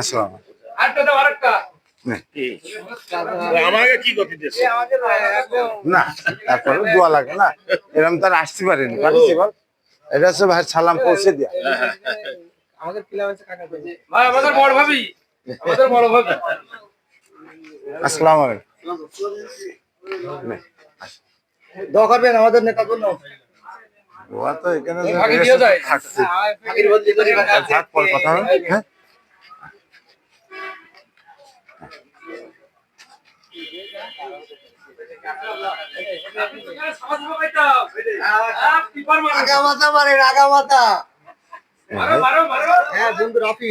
আসসালাম নে। আমাকে কি গতি দিয়েছে না তারপরে দোয়া লাগে না? এরকম তার আসতে পারেনি পাঠিয়েছি এটা হচ্ছে ভাই সালাম পৌঁছে দিয়া। আমাদের কাকা করে ভাই আমাদের বড় ভাবি। আমাদের বড় ভাবি। আসসালাম আলাইকুম। দোয়া করবেন আমাদের নেতার জন্য দোয়া তো এখানে। থাকছে। থাক পর কথা হ্যাঁ? আগা মাথা আগা হ্যাঁ বন্ধু রাফি।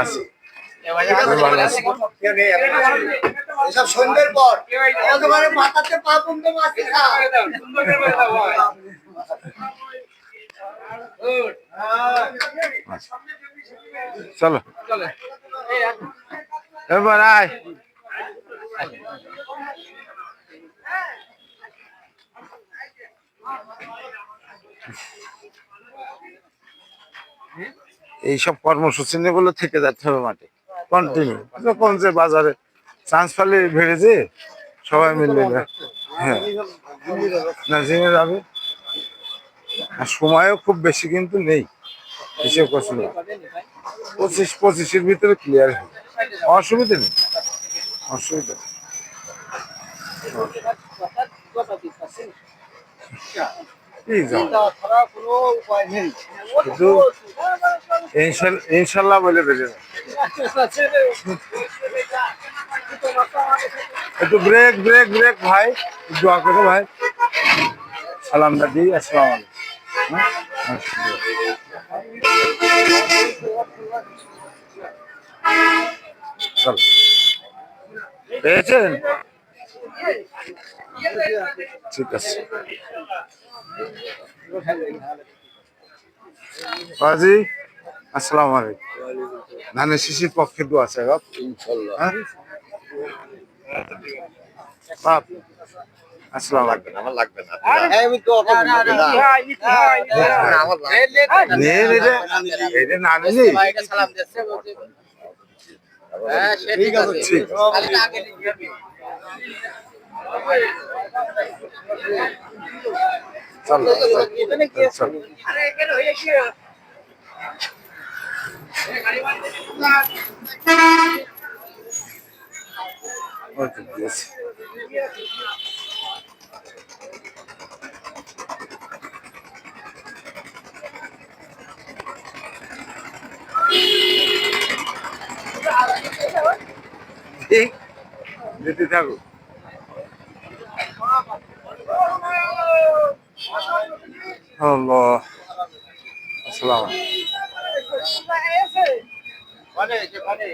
আসি। এসব সন্ধ্যের পর একেবারে মাথাতে পা চলো। এবার আয়। এইসব কর্মসূচি গুলো থেকে যাচ্ছে হবে মাঠে। কন্টিনিউ যখন যে বাজারে চান্স পালে বেড়েছে সবাই মিলে হ্যাঁ। না জিমে যাবে। আর সময়ও খুব বেশি কিন্তু নেই। হিসেব করছি না পঁচিশ, পঁচিশের ভিতরে ক্লিয়ার হবে। অসুবিধা নেই। অসুবিধা ইনশাল্লাহ বলে বেড়ে একটু ব্রেক ব্রেক ব্রেক ভাই। একটু দোয়া করো ভাই। সালামটা দিই আসসালাম? পেয়েছেন? ঠিক আছে। বাজি আসসালামু আলাইকুম। ধানের শিশির পক্ষে দোয়া আছে হ্যাঁ বাপ আসসালাম আলাইকুম আমার লাগবে না। হ্যাঁ ঠিক আছে লিখবি চলো চলো যেতে থাকো। আসসালাম মানে যেখানে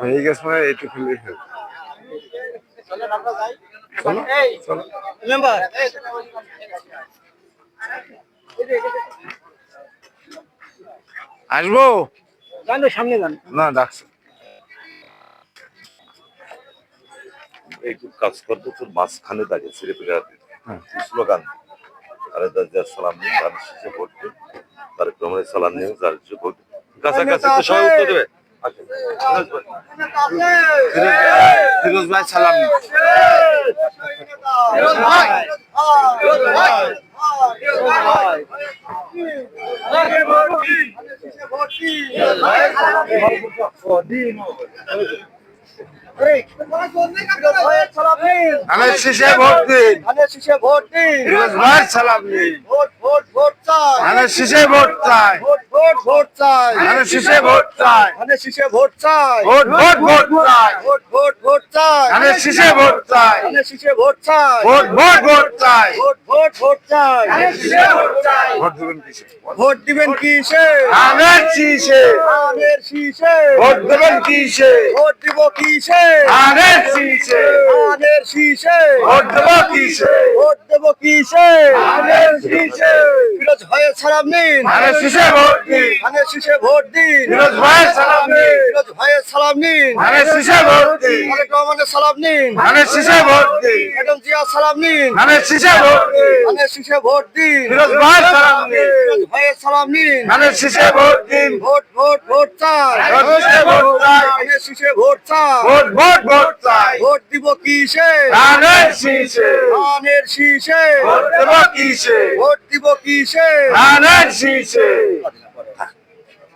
হয়ে গেছে মানে একটু খুলে চলো চলো। মেম্বার। আসব? সামনে যান। না ডাকছে। একটু কাজ করব তোর মাঝখানে দাঁড়িয়ে ছেড়ে ফেলে হ্যাঁ। স্লোগান আরে দার সালাম নিয়ে তার শেষে ভোট দিন তার ক্রমে সালাম নিয়ে শেষে ভোট কাছাকাছি তো সবাই উত্তর দেবে। আচ্ছা। ফিরোজ- ভাই সালাম। ভাই। ধানের শীষে ভোট দিন। ভোট দিন। সালাম নিন ভোট ভোট ভোট চাই। ধানের শীষে ভোট চাই। ভোট ভোট ভোট চাই ধানের শীষে ভোট চাই ধানের শীষে ভোট চাই ভোট ভোট ভোট চাই ভোট ভোট ভোট চাই ধানের শীষে ভোট চাই ধানের শীষে ভোট চাই ভোট ভোট ভোট চাই ভোট ভোট ভোট চাই ভোট দেবেন কিসে ভোট দিবেন কিসে ধানের শীষে ধানের শীষে ভোট দেবেন কিসে ভোট দিব কিসে ধানের শীষে ধানের শীষে ভোট দেব কিসে ভোট দেব কিসে ধানের শীষে ফিরোজ ভাইয়ের সালাম নিন ধানের শীষে ভোট দিন ধানের শীষে ভোট দিন। ফিরোজ ভাইয়ের সালাম। নিন। ফিরোজ ভাইয়ের সালাম। নিন ধানের শীষে ভোট দিন। তারেক রহমানের সালাম নিন। ধানের শীষে ভোট দিন। বেগম জিয়া সালাম নিন। ধানের শীষে ভোট দিন। ধানের শীষে ভোট দিন। ফিরোজ ভাইয়ের সালাম নিন। ফিরোজ ভাইয়ের সালাম নিন। ধানের শীষে ভোট দিন। ভোট ভোট ভোট চাই। ধানের শীষে ভোট চাই। ধানের শীষে ভোট চাই। ভোট ভোট ভোট চাই। ভোট দিব কিসে? ধানের শীষে। ধানের শীষে। ভোট দেব কিসে? ভোট দিব কিসে? ধানের শীষে।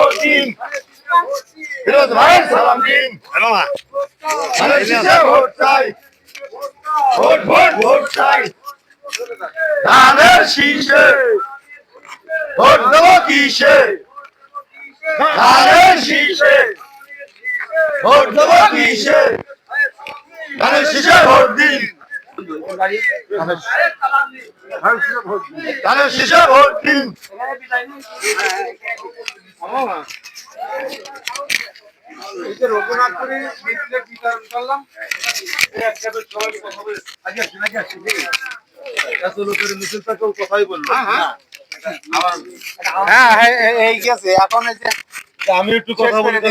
ভোট ফিরোজ ভাইয়ের সালাম দিন। ধানের শীষে ভোট চাই। ভোট ভোট ভোট চাই। ধানের শীষে ভোট দেব কিসে? ধানের শীষে ভোট দেব কিসে? ধানের শীষে ভোট দিন। ধানের শীষে ভোট দিন। কথাই বলল। হ্যাঁ হ্যাঁ। এই গেছে এখন এই যে আমি একটু কথা বলতে।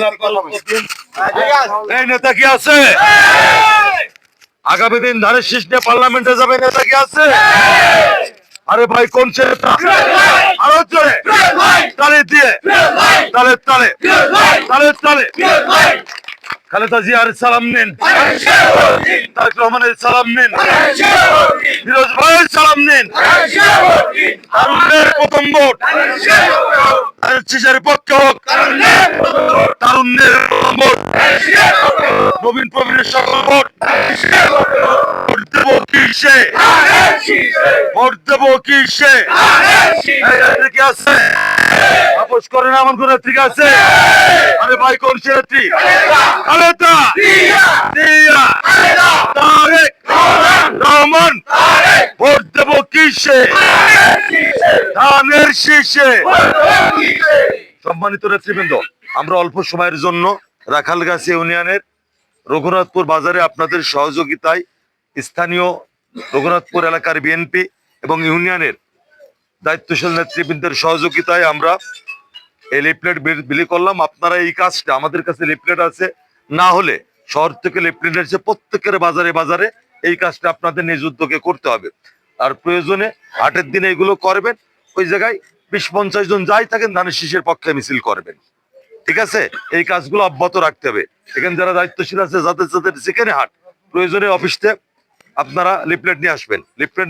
এই নেতা কি আছে? আগামী দিন ধানের শীষ নিয়ে পার্লামেন্টে যাবে নেতা কি আছে? আরে ভাই কোন ছেলেটা? আরও জোরে তালে দিয়ে। তালে তালে। তালে তালে। খালেদা জিয়ার সালাম নিন। তারেক রহমানের সালাম নিন। ফিরোজ ভাইয়ের সালাম নিন। প্রথম ভোট। শীষের পক্ষে হোক। তারুণ্যের নবীন প্রবীণের সকল ভোট। ভোট দেবো কিসে? ভোট দেবো কিসে? কি আছে। আপোষ করেন এমন কোন ঠিক আছে? আরে ভাই কোন নেত্রী? খালেদা। দিয়া। তারেক। রহমান। সম্মানিত নেতৃবৃন্দ, আমরা অল্প সময়ের জন্য রাখালগাছি ইউনিয়নের রঘুনাথপুর বাজারে আপনাদের সহযোগিতায় স্থানীয় রঘুনাথপুর এলাকার বিএনপি এবং ইউনিয়নের দায়িত্বশীল নেতৃবৃন্দের সহযোগিতায় আমরা এই লিফলেট বিলি করলাম। আপনারা এই কাজটা, আমাদের কাছে লিফলেট আছে। না হলে শহর থেকে লিফলেট এসে প্রত্যেকের বাজারে বাজারে এই কাজটা আপনাদের নিজ উদ্যোগে করতে হবে। আর প্রয়োজনে হাটের দিনে এগুলো করবেন, ওই জায়গায় বিশ পঞ্চাশ জন যাই থাকেন, ধানের শীষের পক্ষে মিছিল করবেন। ঠিক আছে? এই কাজগুলো অব্যাহত রাখতে হবে। এখানে যারা দায়িত্বশীল আছে, যাদের যাদের যেখানে হাট, প্রয়োজনে অফিসে আপনারা লিফলেট নিয়ে আসবেন। লিফলেট